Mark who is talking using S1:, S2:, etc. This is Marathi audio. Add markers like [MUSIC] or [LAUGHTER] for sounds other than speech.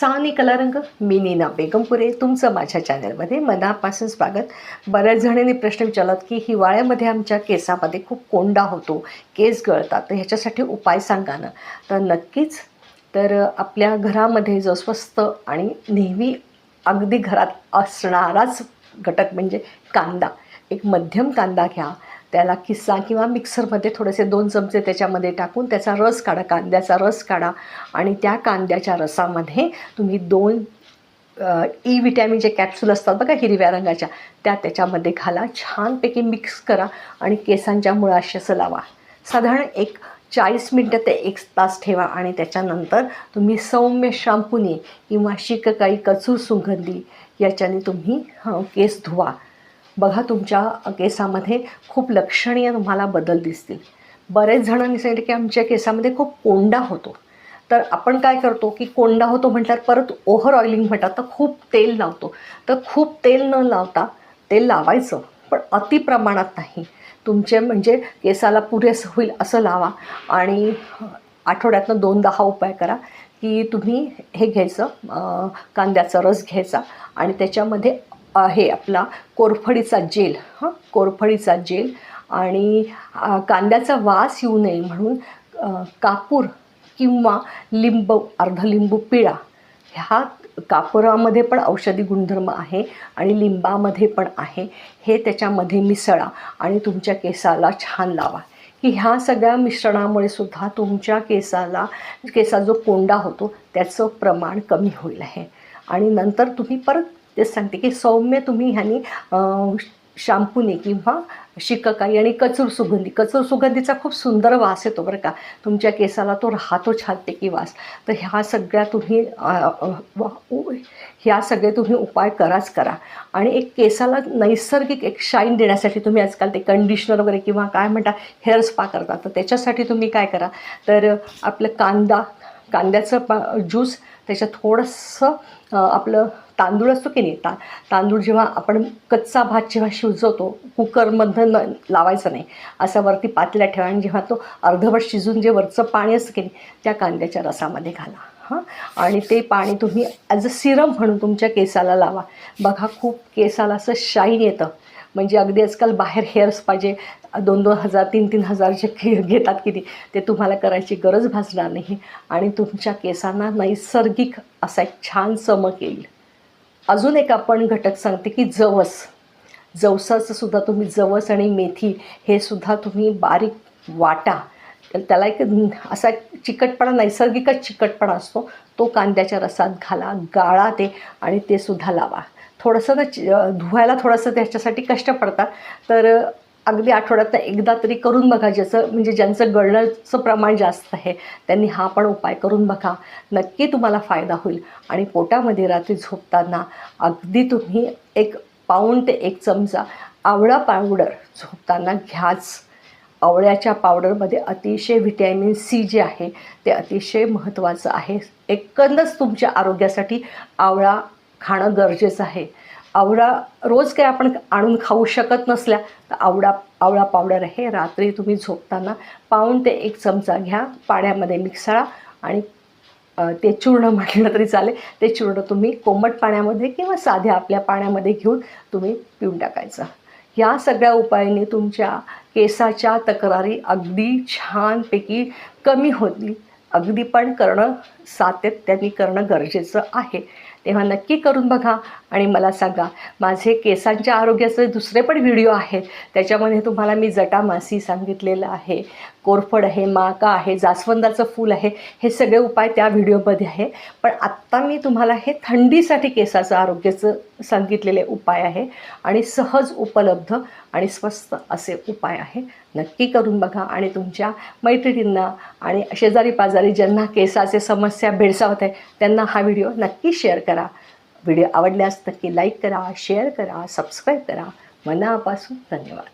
S1: सानी कलारंग मी नीना बेगमपुरे तुमचं माझ्या चॅनलमध्ये मनापासून स्वागत. बऱ्याच जणांनी प्रश्न विचारलात की हिवाळ्यामध्ये आमच्या केसामध्ये खूप कोंडा होतो केस गळतात तर ह्याच्यासाठी उपाय सांगा ना. तर नक्कीच. तर आपल्या घरामध्ये जो स्वस्त आणि नेहमी अगदी घरात असणाराच घटक म्हणजे कांदा. एक मध्यम कांदा घ्या. त्याला किस्सा किंवा मिक्सरमध्ये थोडेसे दोन चमचे त्याच्यामध्ये टाकून त्याचा रस काढा कांद्याचा रस काढा. आणि त्या कांद्याच्या रसामध्ये तुम्ही दोन ई विटॅमिनचे कॅप्सूल असतात बघा हिरव्या रंगाच्या त्या त्याच्यामध्ये घाला. छानपैकी मिक्स करा आणि केसांच्या मुळाशी असं लावा. साधारण एक चाळीस मिनटं ते एक तास ठेवा आणि त्याच्यानंतर तुम्ही सौम्य शॅम्पूने किंवा शिककाई कचूर सुगंधी याच्याने तुम्ही केस धुवा. बघा तुमच्या केसामध्ये खूप लक्षणीय तुम्हाला बदल दिसतील. बरेच जणांनी सांगितलं की आमच्या केसामध्ये खूप कोंडा होतो. तर आपण काय करतो की कोंडा होतो म्हटल्यावर परत ओव्हर ऑइलिंग म्हणतात तर खूप तेल लावतो. तर खूप तेल न लावता तेल लावायचं पण अति प्रमाणात नाही. तुमचे म्हणजे केसाला पुरेसं होईल असं लावा आणि आठवड्यातनं दोनदा हा उपाय करा की तुम्ही हे घ्यायचं कांद्याचा रस घ्यायचा आणि त्याच्यामध्ये आहे आपला कोरफडीचा जेल. हां कोरफडीचा जेल. आणि कांद्याचा वास येऊ नये म्हणून कापूर किंवा लिंब अर्ध लिंबू पिळा ह्या कापुरामध्ये पण औषधी गुणधर्म आहे आणि लिंबामध्ये पण आहे. हे त्याच्यामध्ये मिसळा आणि तुमच्या केसाला छान लावा. की ह्या सगळ्या मिश्रणामुळे सुद्धा तुमच्या केसाला केसा जो कोंडा होतो त्याचं प्रमाण कमी होईल आहे आणि नंतर तुम्ही परत तेच सांगते की सौम्य तुम्ही ह्यानी शाम्पूने शॅम्पूने किंवा शिककाई आणि कचूर सुगंधी कचूर सुगंधीचा खूप सुंदर वास येतो बरं का. तुमच्या केसाला तो राहतो छानपैकी वास. तर ह्या सगळ्या तुम्ही वा- उ- ह्या सगळे तुम्ही उपाय कराच करा. आणि एक केसाला नैसर्गिक एक शाईन देण्यासाठी तुम्ही आजकाल ते कंडिशनर वगैरे किंवा काय म्हणता हेअर स्पा करता. तर त्याच्यासाठी तुम्ही काय करा? तर आपलं कांदा कांद्याचं पा ज्यूस त्याच्यात थोडंसं आपलं तांदूळ असतो की नाही? ता तांदूळ जेव्हा आपण कच्चा भात जेव्हा शिजवतो कुकरमधनं न लावायचं नाही. असा वरती पातल्या ठेवा आणि जेव्हा तो अर्धवट शिजून जे वरचं पाणी असतं की नाही त्या कांद्याच्या रसामध्ये घाला. हां? आणि ते पाणी तुम्ही ॲज अ सिरम म्हणून तुमच्या केसाला लावा. बघा खूप केसाला असं शाईन येतं. म्हणजे अगदी आजकाल बाहेर हेअर पाहिजे दोन दोन हजार तीन तीन हजार जे के [LAUGHS] घेतात किती ते तुम्हाला करायची गरज भासणार नाही. आणि तुमच्या केसांना नैसर्गिक असा एक छान चमक येईल. अजून एक आपण घटक सांगते की जवस. जवसाचं सुद्धा तुम्ही जवस आणि मेथी हे सुद्धा तुम्ही बारीक वाटा. तर त्याला एक असा चिकटपणा नैसर्गिकच चिकटपणा असतो. तो कांद्याच्या रसात घाला गाळा ते आणि ते सुद्धा लावा. थोडंसं ना चि- धुवायला थोडंसं त्याच्यासाठी कष्ट पडतात. तर अगदी आठवड्यात एकदा तरी करून बघा ज्याचं म्हणजे ज्यांचं गळण्याचं प्रमाण जास्त आहे त्यांनी हा पण उपाय करून बघा. नक्की तुम्हाला फायदा होईल. आणि पोटामध्ये रात्री झोपताना अगदी तुम्ही एक पाऊण ते एक चमचा आवळा पावडर झोपताना घ्याच. आवळ्याच्या पावडरमध्ये अतिशय व्हिटॅमिन सी जे आहे ते अतिशय महत्त्वाचं आहे. एकंदच तुमच्या आरोग्यासाठी आवळा खाणं गरजेचं आहे. आवळा रोज काय आपण आणून खाऊ शकत नसल्या तर आवळा आवळा पावडर हे रात्री तुम्ही झोपताना पाहून ते एक चमचा घ्या पाण्यामध्ये मिक्सळा आणि ते चूर्ण म्हटलं तरी चालेल. ते चूर्ण तुम्ही कोमट पाण्यामध्ये किंवा साध्या आपल्या पाण्यामध्ये घेऊन तुम्ही पिऊन टाकायचं. या सगळ्या उपायांनी तुमच्या केसाच्या तक्रारी अगदी छानपैकी कमी होतील. अगदी पण करणं सातत्याने करणं गरजेचं आहे. तेव्हा नक्की करून बघा आणि मला सांगा. माझे केसांच्या आरोग्याचे दुसरे पण व्हिडिओ आहेत. त्याच्यामध्ये तुम्हाला मी जटामासी सांगितलेलं आहे. कोरफड आहे माका आहे जास्वंदाचं फूल आहे. हे सगळे उपाय त्या व्हिडिओमध्ये आहे. पण आत्ता मी तुम्हाला हे थंडीसाठी केसाचं आरोग्याचं सांगितलेले उपाय आहे. आणि सहज उपलब्ध आणि स्वस्त असे उपाय आहे. नक्की करून बघा आणि तुमच्या मैत्रिणींना आणि शेजारी पाजारी ज्यांना केसाचे समस्या भेडसावत आहे त्यांना हा व्हिडिओ नक्की शेअर करा. करा. व्हिडिओ आवडल्यास नक्की लाईक करा शेअर करा सबस्क्राईब करा. मनापासून धन्यवाद.